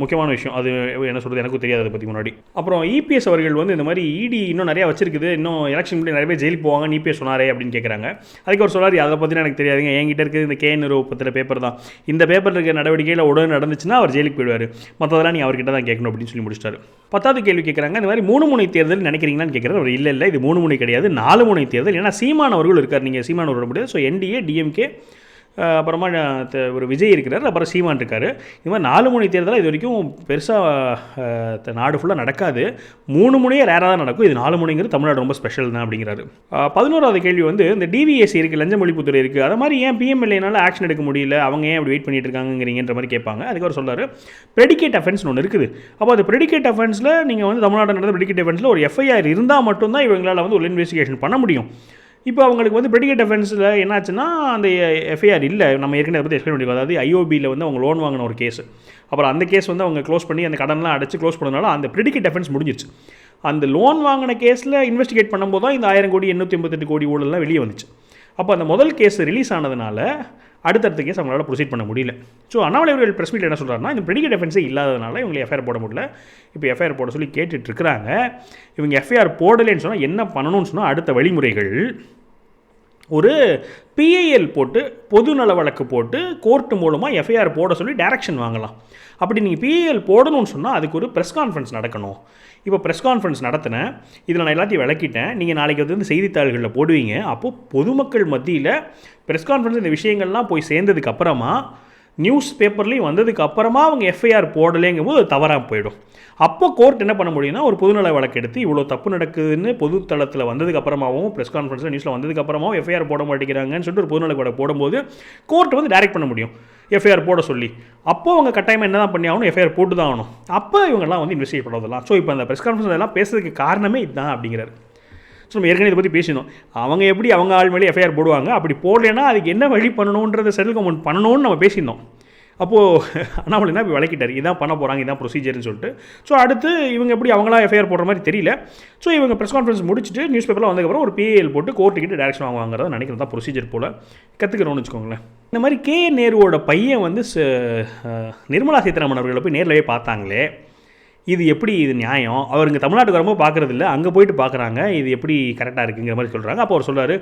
முக்கியமான விஷயம். அது என்ன சொல்கிறது எனக்கும் தெரியாது அதை பற்றி முன்னாடி. அப்புறம் இபிஎஸ் அவர்கள் வந்து இந்த மாதிரி இடி இன்னும் நிறையா வச்சிருக்குது. இன்னும் எலெக்ஷன் முன்னாடி நிறைய பேர் ஜெயிலுக்கு போவாங்க இபிஎஸ் சொன்னாரே அப்படின்னு கேட்குறாங்க அதுக்கு அவர் சொல்லார் அதை பற்றினா எனக்கு தெரியாதுங்க. என்கிட்ட இருக்குது இந்த கே நிறுவப்பத்தில் பேப்பர் தான். இந்த பேப்பர் இருக்க நடவடிக்கையில் உடனே நடந்துச்சுன்னா அவர் ஜெயிலுக்கு போயிடுவார். மற்றதெல்லாம் நீ அவர்கிட்ட தான் கேட்கணும் அப்படின்னு சொல்லி முடிச்சிட்டாரு. பத்தாவது கேள்வி கேட்குறாங்க இந்த மாதிரி மூணு முனை தேர்தல் நினைக்கிறீங்களான்னு கேட்குறாரு அவர் இல்லை இல்லை. இது மூணு முனை கிடையாது. நாலு முனை தேர்தல். ஏன்னா சீமானவர்கள் இருக்கார். நீங்கள் சீமான் முடியாது. ஸோ என்டிஏ டிஎம்கே அப்புறமா த- ஒரு விஜய் இருக்கிறார் அப்புறம் சீமான் இருக்கார். இது மாதிரி நாலு மணி தேர்தலாக இது வரைக்கும் பெருசாக நாடு ஃபுல்லாக நடக்காது. மூணு மணியே ரேராக தான் நடக்கும். இது நாலு மணிங்கிறது தமிழ்நாடு ரொம்ப ஸ்பெஷல் தான் அப்படிங்கிறாரு. பதினோராவது கேள்வி வந்து இந்த டிவிஎஸ்சி இருக்குது லஞ்சம் ஒழிப்புத்துறை இருக்குது அது மாதிரி ஏன் பிஎம்எல்ஏனால ஆக்ஷன் எடுக்க முடியல? அவங்க ஏன் அப்படி வெயிட் பண்ணிட்டு இருக்காங்கங்கிறீங்கன்ற மாதிரி கேட்பாங்க. அதுக்கு அவர் சொல்றாரு ப்ரெடிகேட் அஃபென்ஸ்னு ஒன்று இருக்குது. அப்போ அது ப்ரெடிகேட் அஃபென்ஸில் நீங்கள் வந்து தமிழ்நாடு நடந்த ப்ரெடிகேட் அஃபென்ஸில் ஒரு எஃப்ஐஆர் இருந்தால் மட்டும்தான் இவங்களால் வந்து ஒரு இன்வெஸ்டிகேஷன் பண்ண முடியும். இப்போ அவங்களுக்கு வந்து ப்ரெடிகேட் அஃபென்ஸில் என்னாச்சுன்னா அந்த எஃப்ஐஆர் இல்லை. நம்ம ஏற்கனவே பற்றி எக்ஸ்பிளைன் அதாவது ஐஓபியில் வந்து அவங்க லோன் வாங்கின ஒரு கேஸ் அப்புறம் அந்த கேஸ் வந்து அவங்க க்ளோஸ் பண்ணி அந்த கடன்லாம் அடைச்சு க்ளோஸ் பண்ணதுனால அந்த ப்ரெடிகேட் அஃபென்ஸ் முடிஞ்சிச்சு அந்த லோன் வாங்கின கேஸில் இன்வெஸ்டிகேட் பண்ணும்போது தான் இந்த ஆயிரம் கோடி எண்ணூற்றி எண்பத்தெட்டு கோடி ஊழல்லாம் வெளியே வந்துச்சு. அப்போ அந்த முதல் கேஸ் ரிலீஸ் ஆனதுனால அடுத்தடுத்த கேஸ் அவங்களால ப்ரொசீட் பண்ண முடியல. ஸோ அண்ணாமலை அவர்கள் ப்ரெஸ் மீட் என்ன சொல்கிறாருன்னா இந்த ப்ரெடிகேட் அஃபென்ஸே இல்லாததுனால இவங்களை எஃப்ஐஆர் போட முடியல. இப்போ எஃப்ஐஆர் போட சொல்லி கேட்டுட்டு இருக்கிறாங்க. இவங்க எஃப்ஐஆர் போடலைன்னு சொன்னால் என்ன பண்ணணும்னு சொன்னால் அடுத்த வழிமுறைகள். ஒரு பிஐஎல் போட்டு பொது நல வழக்கு போட்டு கோர்ட்டு மூலமாக எஃப்ஐஆர் போட சொல்லி டேரக்ஷன் வாங்கலாம். அப்படி நீங்கள் பிஐஎல் போடணும்னு சொன்னால் அதுக்கு ஒரு ப்ரெஸ் கான்ஃபரன்ஸ் நடக்கணும். இப்போ ப்ரெஸ் கான்ஃபரன்ஸ் நடத்தினேன் இதில் நான் எல்லாத்தையும் விளக்கிட்டேன். நீங்கள் நாளைக்கு வந்து செய்தித்தாள்களில் போடுவீங்க. அப்போது பொதுமக்கள் மத்தியில் ப்ரெஸ் கான்ஃபரன்ஸ் இந்த விஷயங்கள்லாம் போய் சேர்ந்ததுக்கு அப்புறமா நியூஸ் பேப்பர்லேயும் வந்ததுக்கு அப்புறமா அவங்க எஃப்ஐஆர் போடலைங்கும் போது தவறாக போயிடும். அப்போ கோர்ட் என்ன பண்ண முடியும்னா ஒரு பொதுநல வழக்கு எடுத்து இவ்வளோ தப்பு நடக்குதுன்னு பொது தளத்தில் வந்ததுக்கு அப்புறமாவும் ப்ரெஸ் கான்ஃபரன்ஸில் நியூஸில் வந்ததுக்கு அப்புறமாவும் எஃப்ஐஆர் போட மாட்டேங்கிறாங்கன்னு சொல்லிட்டு ஒரு பொதுநல வழக்கு போடும்போது கோர்ட் வந்து டைரக்ட் பண்ண முடியும். எஃப்ஐஆர் போட சொல்லி. அப்போ அவங்க கட்டாயமாக என்ன தான் பண்ணி ஆகணும் எஃப்ஐஆர் போட்டு தான் ஆகணும். அப்போ இவங்கெல்லாம் வந்து இன்வெஸ்டிகேட் பண்ணதெல்லாம் ஸோ இப்போ அந்த ப்ரெஸ் கான்ஃபரன்ஸ் எல்லாம் பேசுறதுக்கு காரணமே இதுதான் அப்படிங்கிறாரு. ஸோ நம்ம ஏற்கனவே இதை பற்றி பேசினோம் அவங்க எப்படி அவங்க ஆள் மேலே எஃப்ஐஆர் போடுவாங்க அப்படி போடலைன்னா அதுக்கு என்ன வழி பண்ணணுன்றத செட்டில் கவர்மெண்ட் பண்ணணும்னு நம்ம பேசியிருந்தோம். அப்போது அண்ணாமலை என்ன இப்படி விளக்கிட்டார். இதான் பண்ண போகிறாங்க இதான் ப்ரொசீஜர்னு சொல்லிட்டு. ஸோ அடுத்து இவங்க எப்படி அவங்களா எஃப்ஐஆர் போடுற மாதிரி தெரியல. ஸோ இவங்க ப்ரெஸ் கான்ஃபரன்ஸ் முடிச்சுட்டு நியூஸ் பேப்பரில் வந்ததுக்கப்புறம் ஒரு பிஏஎல் போட்டு கோர்ட்டுக்கிட்ட டேரக்ஷன் வாங்குவாங்கிறத நினைக்கிறது தான் ப்ரொசீஜர் போல் கற்றுக்கிறோன்னு வச்சுக்கோங்களேன். இந்த மாதிரி கே நேருவோட பையன் வந்து ச- நிர்மலா சீதாராமன் அவர்களை போய் நேரில் பார்த்தாங்களே. இது எப்படி இது நியாயம்? அவர் இங்கே தமிழ்நாட்டுக்கு வரும்போது பார்க்குறது இல்லை அங்கே போயிட்டு பார்க்குறாங்க இது எப்படி கரெக்டாக இருக்குங்கிற மாதிரி சொல்கிறாங்க அப்போ அவர் சொல்கிறார்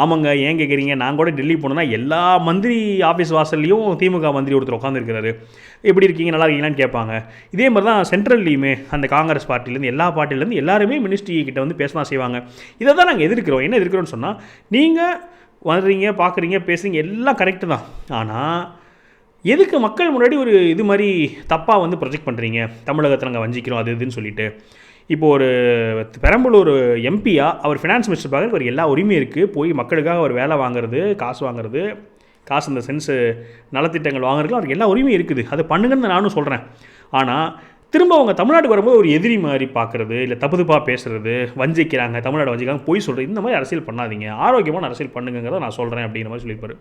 ஆமாங்க ஏன் கேட்குறீங்க நான் கூட டெல்லி போனோம்னா எல்லா மந்திரி ஆஃபீஸ் வாசல்லையும் திமுக மந்திரி ஒருத்தர் உட்காந்துருக்கிறாரு எப்படி இருக்கீங்க? நல்லா இருக்கீங்களான்னு கேட்பாங்க. இதே மாதிரி தான் சென்ட்ரல்லையுமே அந்த காங்கிரஸ் பார்ட்டிலேருந்து எல்லா பார்ட்டிலேருந்து எல்லாருமே மினிஸ்ட்ரி கிட்ட வந்து பேச தான் செய்வாங்க. இதை தான் நாங்கள் எதிர்க்கிறோம். என்ன எதிர்க்கிறோம்னு சொன்னால் நீங்கள் வர்றீங்க பார்க்குறீங்க பேசுறீங்க எல்லாம் கரெக்டு தான். ஆனால் எதுக்கு மக்கள் முன்னாடி ஒரு இது மாதிரி தப்பாக வந்து ப்ரொஜெக்ட் பண்ணுறீங்க தமிழகத்தில் நாங்கள் வஞ்சிக்கிறோம் அது இதுன்னு சொல்லிட்டு. இப்போ ஒரு பெரம்பலூர் எம்பியா அவர் ஃபினான்ஸ் மினிஸ்டர் பார்க்க அவர் எல்லா உரிமையும் இருக்குது போய் மக்களுக்காக ஒரு வேலை வாங்குறது காசு வாங்குறது காசு இந்த சென்ஸு நலத்திட்டங்கள் வாங்குறதுக்கு அவருக்கு எல்லா உரிமையும் இருக்குது. அது பண்ணுங்கன்னு நானும் சொல்கிறேன் ஆனால் திரும்ப அவங்க தமிழ்நாட்டுக்கு வரும்போது ஒரு எதிரி மாதிரி பார்க்குறது இல்லை தப்பு தப்பாக பேசுறது வஞ்சிக்கிறாங்க தமிழ்நாடு வஞ்சிக்கிறாங்க போய் சொல்கிறது இந்த மாதிரி அரசியல் பண்ணாதீங்க. ஆரோக்கியமான அரசியல் பண்ணுங்கிறத நான் சொல்கிறேன் அப்படிங்கிற மாதிரி சொல்லியிருப்பாரு.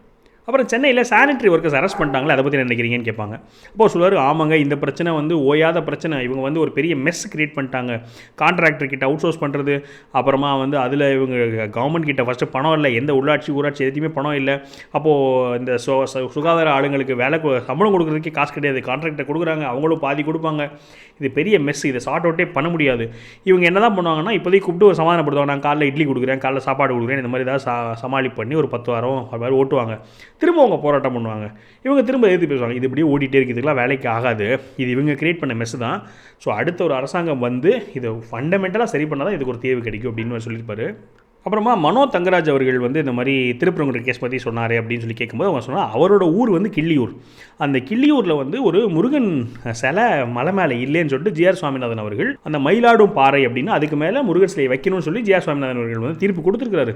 அப்புறம் சென்னையில் சானிட்டரி ஒர்க்கர்ஸ் அரெஸ்ட் பண்ணிட்டாங்களே அதை பற்றி நினைக்கிறீங்கன்னு கேட்பாங்க. அப்போது சொல்லுவார் ஆமாங்க இந்த பிரச்சனை வந்து ஓயாத பிரச்சனை. இவங்க வந்து ஒரு பெரிய மெஸ் கிரியேட் பண்ணிட்டாங்க. கான்ட்ராக்டர் கிட்ட அவுட் சோர்ஸ் பண்ணுறது அப்புறமா வந்து அதில் இவங்க கவர்மெண்ட் கிட்ட ஃபஸ்ட்டு பணம் இல்லை எந்த உள்ளாட்சி ஊராட்சி எதுவுமே பணம் இல்லை. அப்போது இந்த சு சுகாதார ஆளுங்களுக்கு வேலை சம்பளம் கொடுக்குறதுக்கே காசு கிடையாது. கான்ட்ராக்டர் கொடுக்குறாங்க அவங்களும் பாதி கொடுப்பாங்க. இது பெரிய மெஸ் இதை சார்ட் அவுட்டே பண்ண முடியாது. இவங்க என்ன தான் பண்ணுவாங்கன்னா இப்போதைக்கு கூப்பிட்டு ஒரு சமாதானப்படுத்துவாங்க. நான் காலைல இட்லி கொடுக்குறேன் காலைல சாப்பாடு கொடுக்குறேன் இந்த மாதிரி ஏதாவது சா சமாளி பண்ணி ஒரு பத்து வாரம் அது மாதிரி ஓட்டுவாங்க. திரும்ப அவங்க போராட்டம் பண்ணுவாங்க. இவங்க திரும்ப எதிர்த்து பேசுவாங்க இது இப்படியே ஓடிட்டே இருக்குது வேலைக்கு ஆகாது. இது இவங்க கிரியேட் பண்ண மெஸ் தான். ஸோ அடுத்த ஒரு அரசாங்கம் வந்து இதை ஃபண்டமெண்டலாக சரி பண்ணால் தான் இதுக்கு ஒரு தீர்வு கிடைக்கும் அப்படின்னு சொல்லியிருப்பாரு. அப்புறமா மனோ தங்கராஜ் அவர்கள் வந்து இந்த மாதிரி திருப்பரங்குன்ற கேஸ் பற்றி சொன்னார் அப்படின்னு சொல்லி கேட்கும்போது அவங்க சொன்னால் அவரோட ஊர் வந்து கிள்ளியூர். அந்த கிள்ளியூரில் வந்து ஒரு முருகன் சிலை மலை மேலே இல்லைன்னு சொல்லிட்டு ஜிஆர் சுவாமிநாதன் அவர்கள் அந்த மயிலாடும் பாறை அப்படின்னு அதுக்கு மேலே முருகன் சிலையை வைக்கணும்னு சொல்லி ஜிஆர் சுவாமிநாதன் அவர்கள் வந்து தீர்ப்பு கொடுத்துருக்காரு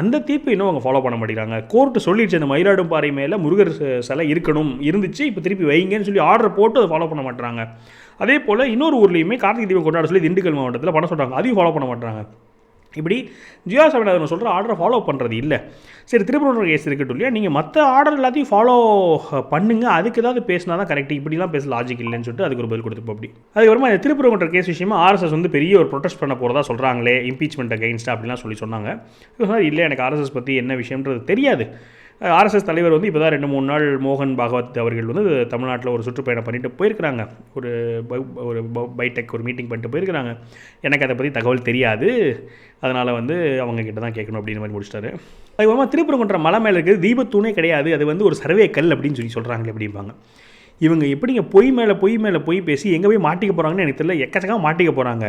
அந்த தீர்ப்பு இன்னும் அவங்க ஃபாலோ பண்ண மாட்டேங்கிறாங்க. கோர்ட்டு சொல்லிடுச்சு அந்த மயிலாடும் பாறை மேலே முருகர் சிலை இருக்கணும் இருந்துச்சு இப்போ திருப்பி வைங்கன்னு சொல்லி ஆர்டர் போட்டு அதை ஃபாலோ பண்ண மாட்டுறாங்க. அதே போல் இன்னொரு ஊர்லேயுமே கார்த்திகை தீபம் கொண்டாட சொல்லி திண்டுக்கல் மாவட்டத்தில் பண்ண சொல்கிறாங்க அதையும் ஃபாலோ பண்ண மாட்டுறாங்க. இப்படி ஜியா சாமிநாதன் சொல்கிற ஆர்டரை ஃபாலோ பண்ணுறது இல்லை. சரி திருப்பூர் கேஸ் இருக்கட்டும் இல்லையா? நீங்கள் மற்ற ஆர்டர் எல்லாத்தையும் ஃபாலோ பண்ணுங்கள் அதுக்கு ஏதாவது பேசினா தான் கரெக்ட் இப்படிலாம் பேச லாஜிக் இல்லைன்னு சொல்லிட்டு அதுக்கு ஒரு பதில் கொடுத்துப்போம் அப்படி. அதுக்கப்புறமா இந்த திருப்பூர் கேஸ் விஷயமா ஆர்எஸ்எஸ் வந்து பெரிய ஒரு ப்ரொடெஸ்ட் பண்ண போகிறதா சொல்கிறாங்களே இம்பீச்மெண்ட் அகைன்ஸ்ட் அப்படிலாம் சொல்லி சொன்னாங்க. இல்லை எனக்கு ஆர்எஸ்எஸ் பற்றி என்ன விஷயம்ன்றது தெரியாது. ஆர்எஸ்எஸ் தலைவர் வந்து இப்போ தான் ரெண்டு மூணு நாள் மோகன் பாகவத் அவர்கள் வந்து தமிழ்நாட்டில் ஒரு சுற்றுப்பயணம் பண்ணிட்டு போயிருக்கிறாங்க. ஒரு ஒரு பைடெக் ஒரு மீட்டிங் பண்ணிட்டு போயிருக்கிறாங்க. எனக்கு அதை பற்றி தகவல் தெரியாது. அதனால் வந்து அவங்க கிட்ட தான் கேட்கணும் அப்படின்னு மாதிரி முடிச்சிட்டாரு. அதுக்கப்புறமா திருப்பரங்குன்ற மலை மேலே இருக்குது தீபத்தூணே கிடையாது. அது வந்து ஒரு சர்வே கல் அப்படின்னு சொல்லி சொல்கிறாங்களே அப்படிம்பாங்க. இவங்க எப்படிங்க பொய் மேலே பொய் மேலே பொய் பேசி எங்கே போய் மாட்டிக்க போகிறாங்கன்னு எனக்கு தெரியல. எக்கச்சக்கமாக மாட்டிக்க போகிறாங்க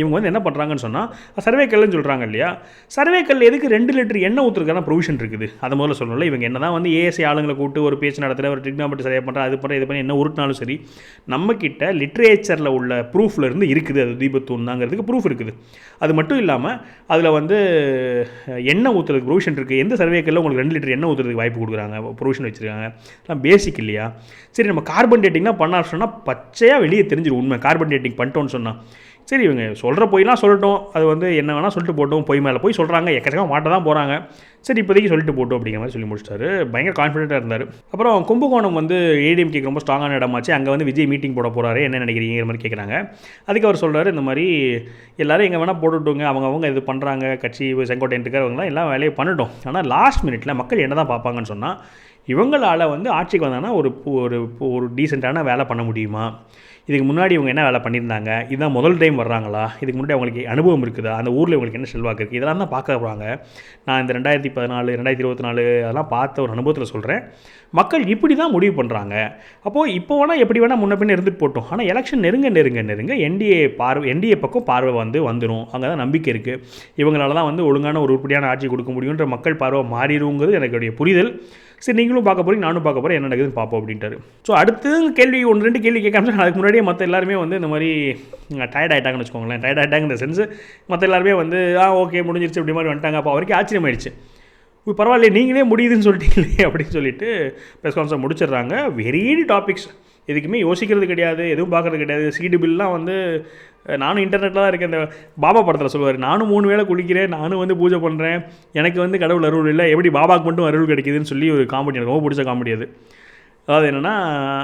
இவங்க வந்து என்ன பண்ணுறாங்கன்னு சொன்னால் சர்வே கல்லுன்னு சொல்கிறாங்க இல்லையா? சர்வே கல் எதுக்கு ரெண்டு லிட்டர் எண்ணெய் ஊற்றுறதுக்கான ப்ரொவிஷன் இருக்குது? அதை முதல்ல சொல்லணும்ல. இவங்க என்ன தான் வந்து ஏஎஸ்சி ஆளுங்களை கூப்பிட்டு ஒரு பேச்சு நடத்துகிற ஒரு ட்ரிக்னாமெட்ரி சரியாக பண்ணுற அது பண்ணுற இது பண்ணி என்ன உருட்டினாலும் சரி நம்மக்கிட்ட லிட்ரேச்சரில் உள்ள ப்ரூஃபில் இருந்து இருக்குது. அது தீபத்தூன்னாங்கிறதுக்கு ப்ரூஃப் இருக்குது. அது மட்டும் இல்லாமல் அதில் வந்து எண்ணெய் ஊற்றுறதுக்கு ப்ரொவிஷன் இருக்குது எந்த சர்வேக்கல்ல உங்களுக்கு ரெண்டு லிட்டர் எண்ணெய் ஊற்றுறதுக்கு வாய்ப்பு கொடுக்குறாங்க? ப்ரொவிஷன் வச்சுருக்காங்க. பேசிக் இல்லையா? சரி நம்ம கார்பன் டேட்டிங்னா பண்ண சொன்னால் பச்சையாக வெளியே தெரிஞ்சிடும் உண்மை. கார்பன் டேட்டிங் பண்ணிட்டோன்னு சொன்னால் சரி இவங்க சொல்கிற பொய்லாம் சொல்லட்டும். அது வந்து என்ன வேணால் சொல்லிட்டு போட்டோம். பொய் மேலே போய் சொல்கிறாங்க எக்கச்சக்கமாக மாட்ட தான் போகிறாங்க சரி இப்போதைக்கு சொல்லிட்டு போட்டோம் அப்படிங்கிற மாதிரி சொல்லி முடிச்சிட்டாரு. பயங்கர கான்ஃபிடென்ட்டாக இருந்தார். அப்புறம் கும்பகோணம் வந்து ஏடிஎம்கேக்கு ரொம்ப ஸ்ட்ராங்கான இடமாச்சு. அங்கே வந்து விஜய் மீட்டிங் போட போகிறாரு என்ன நினைக்கிறீங்கிற மாதிரி கேட்குறாங்க அதுக்கு அவர் சொல்கிறாரு இந்த மாதிரி எல்லோரும் எங்கே வேணால் போட்டுவிட்டுங்க அவங்க அவங்க இது பண்ணுறாங்க கட்சி செங்கோட்டையன் இருக்கிறவங்களாம் எல்லாம் வேலையை பண்ணட்டும். ஆனால் லாஸ்ட் மினிட்ல மக்கள் என்ன தான் பார்ப்பாங்கன்னு சொன்னால் இவங்களால் வந்து ஆட்சிக்கு வந்தாங்கன்னா ஒரு ஒரு ஒரு டீசெண்டான வேலை பண்ண முடியுமா? இதுக்கு முன்னாடி இவங்க என்ன வேலை பண்ணியிருந்தாங்க? இதுதான் முதல் டைம் வர்றாங்களா? இதுக்கு முன்னாடி அவங்களுக்கு அனுபவம் இருக்குதா? அந்த ஊரில் இவங்களுக்கு என்ன செல்வாக்கு இருக்குது இதெல்லாம் தான் பார்க்க போகிறாங்க நான் இந்த ரெண்டாயிரத்தி பதினாலு ரெண்டாயிரத்தி இருபத்தி நாலு அதெல்லாம் பார்த்த ஒரு அனுபவத்தில் சொல்கிறேன் மக்கள் இப்படி தான் முடிவு பண்ணுறாங்க அப்போது இப்போ வேணால் எப்படி வேணால் முன்ன பின்ன இருந்துட்டு போட்டோம். ஆனால் எலெக்ஷன் நெருங்க நெருங்க நெருங்க என்டிஏ பார்வை என்டிஏ பக்கம் பார்வை வந்து வந்துடும் அங்கே தான் நம்பிக்கை இருக்குது இவங்களால தான் வந்து ஒழுங்கான ஒரு உருப்படியான ஆட்சி கொடுக்க முடியுன்ற மக்கள் பார்வை மாறிடுங்கிறது எனக்குடைய புரிதல். சரி நீங்களும் பார்க்க போகிறீங்க நானும் பார்க்க போகிறேன் என்ன நடக்குதுன்னு பார்ப்போம் அப்படின்ட்டாரு. ஸோ அடுத்து கேள்வி ஒன்று ரெண்டு கேள்வி கேட்காம அதுக்கு முன்னாடியே மற்ற எல்லாருமே வந்து இந்த மாதிரி டயர்ட் ஆகிட்டாங்கன்னு வச்சுக்கோங்களேன். டயர்ட் சென்ஸ் மற்ற எல்லாருமே வந்து ஆ ஓகே முடிஞ்சிருச்சு அப்படி மாதிரி வந்துட்டாங்க. அப்போ அவருக்கு ஆச்சரியமாயிடுச்சு. பரவாயில்ல நீங்களே முடியுதுன்னு சொல்லிட்டீங்களே அப்படின்னு சொல்லிட்டு ப்ரெஸ் கான்ஃபரன்ஸ் முடிச்சிடுறாங்க. வெரி டாபிக்ஸ் எதுக்குமே யோசிக்கிறது கிடையாது எதுவும் பார்க்குறது கிடையாது. சீடு பில்லாம் வந்து நானும் இன்டர்நெட்டில் தான் இருக்கேன். இந்த பாபா படத்தில் சொல்லுவார் நானும் மூணு வேளை குளிக்கிறேன் நானும் வந்து பூஜை பண்ணுறேன் எனக்கு வந்து கடவுள் அருள் இல்லை. எப்படி பாபாவுக்கு மட்டும் அருள் கிடைக்குதுன்னு சொல்லி ஒரு காமெடி எனக்கு ரொம்ப பிடிச்ச காமெடி அது. அதாவது என்னென்னா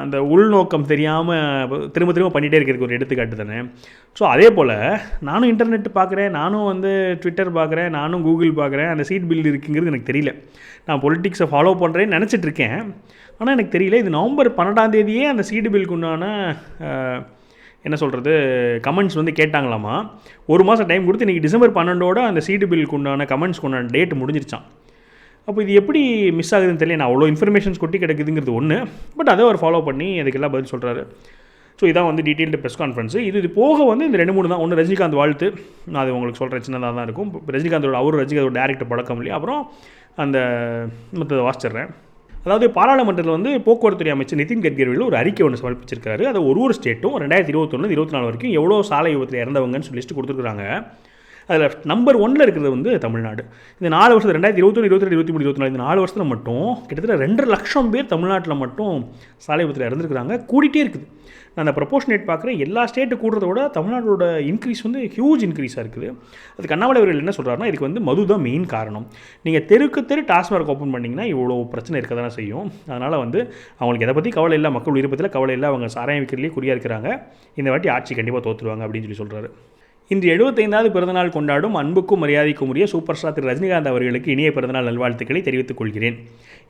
அந்த உள்நோக்கம் தெரியாமல் திரும்ப திரும்ப பண்ணிகிட்டே இருக்கிறதுக்கு ஒரு எடுத்துக்காட்டு தானே. ஸோ அதே போல் நானும் இன்டர்நெட் பார்க்குறேன் நானும் வந்து ட்விட்டர் பார்க்குறேன் நானும் கூகுள் பார்க்குறேன் அந்த சீட் பில் இருக்குங்கிறது எனக்கு தெரியல. நான் பொலிட்டிக்ஸை ஃபாலோ பண்ணுறேன்னு நினச்சிட்ருக்கேன் ஆனால் எனக்கு தெரியல இது நவம்பர் பன்னெண்டாம் தேதியே அந்த சீடு பில்க்கு உண்டான என்ன சொல்கிறது கமெண்ட்ஸ் வந்து கேட்டாங்களாமா? ஒரு மாதம் டைம் கொடுத்து இன்றைக்கி டிசம்பர் பன்னெண்டோட அந்த சீடு பில்க்கு உண்டான கமெண்ட்ஸ்க்கு உண்டான டேட் முடிஞ்சிருச்சான் அப்போ இது எப்படி மிஸ் ஆகுதுன்னு தெரியல. நான் அவ்வளோ இன்ஃபர்மேஷன்ஸ் கொட்டி கிடக்குதுங்கிறது ஒன்று பட் அதை அவர் ஃபாலோ பண்ணி அதுக்கெல்லாம் பதில் சொல்கிறாரு ஸோ இதான் வந்து டீட்டெயில்டு ப்ரெஸ் கான்ஃபரன்ஸ் இது இது போக வந்து இந்த ரெண்டு மூணு தான். ஒன்று ரஜினிகாந்த் வாழ்த்து. நான் அது உங்களுக்கு சொல்கிறேன் சின்னதாக தான் இருக்கும். ரஜினிகாந்தோட அவர் ரஜினிகாந்தோட டேரக்டர் பழக்கம் இல்லையா? அப்புறம் அந்த மற்றதை வாசிச்சிட்றேன். அதாவது பாராளுமன்றத்தில் வந்து போக்குவரத்துறை அமைச்சர் நிதின் கட்கரியில் ஒரு அறிக்கை ஒன்று சமர்ப்பிச்சிருக்காரு. அதை ஒரு ஒரு ஸ்டேட்டும் ரெண்டாயிரத்தி இருபத்தொன்று இருபத்தி நாலு வரைக்கும் எவ்வளோ சாலை விபத்தில் இறந்தவங்கன்னு சொல்லி லிஸ்ட்டு கொடுத்துருக்குறாங்க. அதில் நம்பர் ஒன்னில் இருக்கிறது வந்து தமிழ்நாடு. இந்த நாலு வருஷம் ரெண்டாயிரத்தி இருபத்தொன்று இருபத்தி ரெண்டு இருபத்தி மூணு இருபத்தி நாலு இந்த நாலு வருஷத்தில் மட்டும் கிட்டத்தட்ட ரெண்டரை லட்சம் பேர் தமிழ்நாட்டில் மட்டும் சாலை விபத்தில் இறந்துருக்குறாங்க. கூடிட்டே இருக்குது. நான் அந்த ப்ரொபோஷனேட் பார்க்குறேன். எல்லா ஸ்டேட்டு கூடுறத விட தமிழ்நாட்டோட இன்க்ரீஸ் வந்து ஹியூஜ் இன்க்ரீஸாக இருக்குது. அதுக்கு அண்ணாமலை அவர்கள் என்ன சொல்கிறாருன்னா இதுக்கு வந்து மது தான் மெயின் காரணம். நீங்கள் தெருக்கு தெரு டாஸ்மார்க் ஓப்பன் பண்ணிங்கன்னா இவ்வளோ பிரச்சனை இருக்க தானே செய்யும். அதனால் வந்து அவங்களுக்கு எதை பற்றி கவலை இல்லை மக்கள் விருப்பத்தில் கவலை இல்லை அவங்க சாராயம் விற்கிறதுலேயே குறியாக இருக்கிறாங்க. இந்த வாட்டி ஆட்சி கண்டிப்பாக தோற்றுருவாங்க அப்படின்னு சொல்லி சொல்கிறாரு இன்று எழுபத்தைந்தாவது பிறந்தநாள் கொண்டாடும் அன்புக்கும் மரியாதைக்கும் உரிய சூப்பர் ஸ்டார் திரு. ரஜினிகாந்த் அவர்களுக்கு இனிய பிறந்தநாள் நல்வாழ்த்துக்களை தெரிவித்துக் கொள்கிறேன்.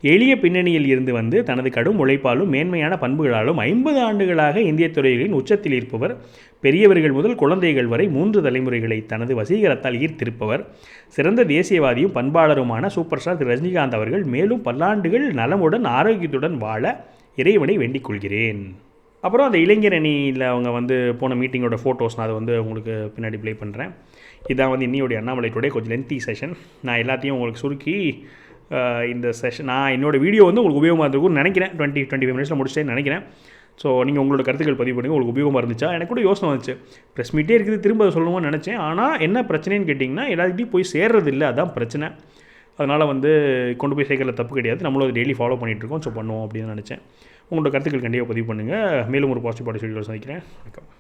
எளிய பின்னணியில் இருந்து வந்து தனது கடும் உழைப்பாலும் மேன்மையான பண்புகளாலும் ஐம்பது ஆண்டுகளாக இந்திய துறைகளின் உச்சத்தில் இருப்பவர் பெரியவர்கள் முதல் குழந்தைகள் வரை மூன்று தலைமுறைகளை தனது வசீகரத்தால் ஈர்த்திருப்பவர் சிறந்த தேசியவாதியும் பண்பாளருமான சூப்பர் ஸ்டார் திரு. ரஜினிகாந்த் அவர்கள் மேலும் பல்லாண்டுகள் நலமுடன் ஆரோக்கியத்துடன் வாழ இறைவனை வேண்டிக் கொள்கிறேன். அப்புறம் அந்த இளைஞர் அணியில் அவங்க வந்து போன மீட்டிங்கோட ஃபோட்டோஸ் நான் அதை வந்து உங்களுக்கு பின்னாடி ப்ளே பண்ணுறேன் இதான் வந்து இன்னியோடைய அண்ணாமலை டுடே கொஞ்சம் லென்த்தி செஷன் நான் எல்லாத்தையும் உங்களுக்கு சுருக்கி இந்த செஷன் நான் என்னோடய வீடியோ வந்து உங்களுக்கு உபயோகமாக இருக்கும்னு நினைக்கிறேன். டுவெண்ட்டி டுவெண்ட்டி ஃபைவ் மினிட்ஸில் முடிச்சிட்டேன்னு நினைக்கிறேன். ஸோ நீங்கள் உங்களோட கருத்துக்கள் பதிவு பண்ணி உங்களுக்கு உபயோகமாக இருந்துச்சா? எனக்கு கூட யோசனை வந்துச்சு. ப்ரெஸ் மீட்டே இருக்குது திரும்ப அதை சொல்லணும்னு நினச்சேன். ஆனால் என்ன பிரச்சனைன்னு கேட்டிங்கன்னா எல்லாத்துக்கிட்டையும் போய் சேர்றது இல்லை அதான் பிரச்சனை. அதனால் வந்து கொண்டு போய் சேர்க்கல தப்பு கிடையாது. நம்மளும் அதை டெய்லி ஃபாலோ பண்ணிகிட்ருக்கோம் ஸோ பண்ணுவோம் அப்படின்னு நினச்சேன். உங்களோட கருத்துக்கள் கண்டிப்பாக பதிவு பண்ணுங்கள் மேலும் ஒரு பாசிட்டிவ் பாடி சந்திக்கிறேன் வணக்கம்.